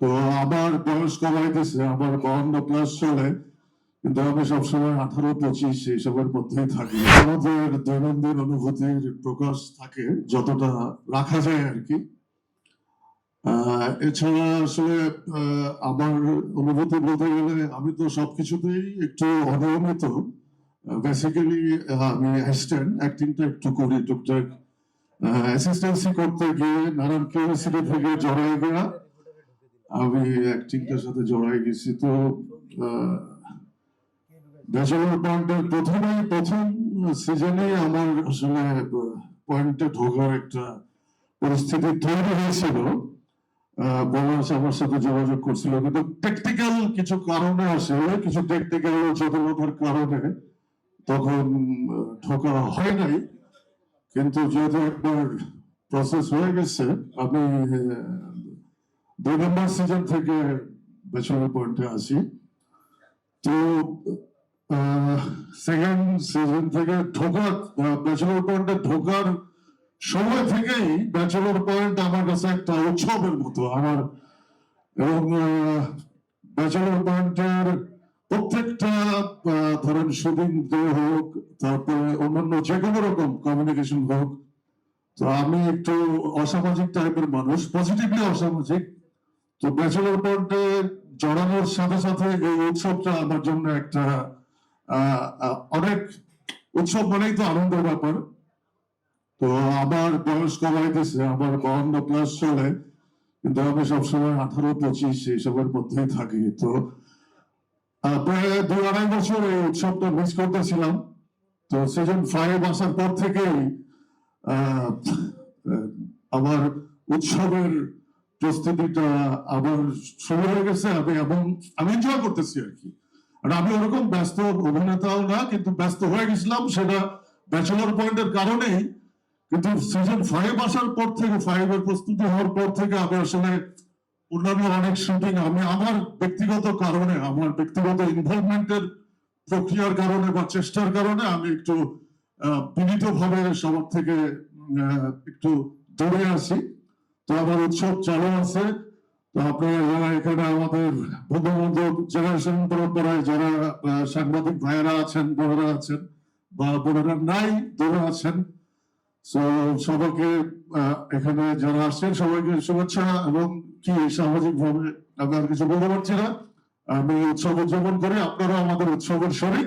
তো আমার বয়স কমাইতেছে আমার বাউন্ন প্লাস চলে। কিন্তু আমি সবসময় আঠারো, পঁচিশ এইসবের মধ্যেই থাকি। আমাদের দৈনন্দিন অনুভূতির প্রকাশ থাকে, যতটা রাখা যায় আর কি। এছাড়া আসলে আমার অনুভূতি বলতে গেলে আমি তো সবকিছুতেই একটু অনিয়মিত। বেসিক্যালি আমি অ্যাসিস্ট্যান্ট অ্যাক্টিংটা একটু করি টুকটাক। অ্যাসিস্ট্যান্সি করতে গিয়ে নানান কিউরিয়াসিটি থেকে জড়াই গেলা আমি অ্যাক্টিংটার সাথে জড়াই গেছি। তো ব্যাচেলর পয়েন্টের প্রথমেই, প্রথম সিজনেই আমার আসলে পয়েন্টে ঢোকার একটা পরিস্থিতি তৈরি হয়েছিল। বলাস আমার সাথে যোগাযোগ করছিল। কিন্তু টেকনিক্যাল কিছু কারণে আসে কিছু টেকনিক্যাল জটিলতার কারণে তখন ঢোকা হয় নাই। কিন্তু যেহেতু একবার প্রসেস হয়ে গেছে, আমি দুই নম্বর সিজন থেকে ব্যাচেলর পয়েন্টে আসি। তো সেকেন্ড সিজন থেকে ঢোকার ব্যাচেলর পয়েন্টে ঢোকার সময় থেকেই ব্যাচেলর পয়েন্ট আমার কাছে একটা উৎসবের মতো। আমার, এবং ব্যাচেলর পয়েন্টের প্রত্যেকটা ধরেন শুটিং হোক, তারপরে অন্যান্য যে কোনো রকম কমিউনিকেশন হোক, তো আমি একটু অসামাজিক টাইপের মানুষ পজিটিভলি অসামাজিক। তো ব্যাচেলর পয়েন্টে জড়ানোর সাথে সাথে এই উৎসবটা আমার জন্য একটা অনেক উৎসব মানেই তো আনন্দের ব্যাপার। তো আমার বয়স কমাইতেছে, আমার বাউন্ন প্লাস চলে, কিন্তু আমি সবসময় আঠারো, পঁচিশ এইসবের মধ্যেই থাকি। তো প্রায় দুই আড়াই বছর এই উৎসবটা মিস করতেছিলাম। তো সিজন ফাইভ আসার পর থেকেই আমার উৎসবের প্রস্তুতিটা আবার শুরু হয়ে গেছে আমি এবং আমি এনজয় করতেছি আর কি। আর আমি ওরকম ব্যস্ত অভিনেতাও না, কিন্তু ব্যস্ত হয়ে গেছিলাম সেটা ব্যাচেলর পয়েন্টের কারণেই। কিন্তু সিজন ফাইভ আসার পর থেকে প্রস্তুতি হওয়ার পর থেকে আমি আসলে অন্যান্য অনেক শুটিং আমি আমার ব্যক্তিগত কারণে, আমার ব্যক্তিগত ইনভলভমেন্টের প্রক্রিয়ার কারণে বা চেষ্টার কারণে আমি একটু বিনীত ভাবে সবার থেকে একটু দূরে আসি তো আমার উৎসব চালু আছে। তো আপনারা যারা এখানে আমাদের বন্ধু বান্ধব জেনারেশন পরম্পরায় যারা সাংবাদিক ভাইয়েরা আছেন, বোনেরা আছেন বা বোনেরা নাই দূরে আছেন তো সবাইকে এখানে যারা আসছেন সবাইকে শুভেচ্ছা এবং কি সামাজিক ভাবে আমি আর কিছু বলতে পারছি না। আমি উৎসব উদযাপন করি আপনারা আমাদের উৎসবের শরীর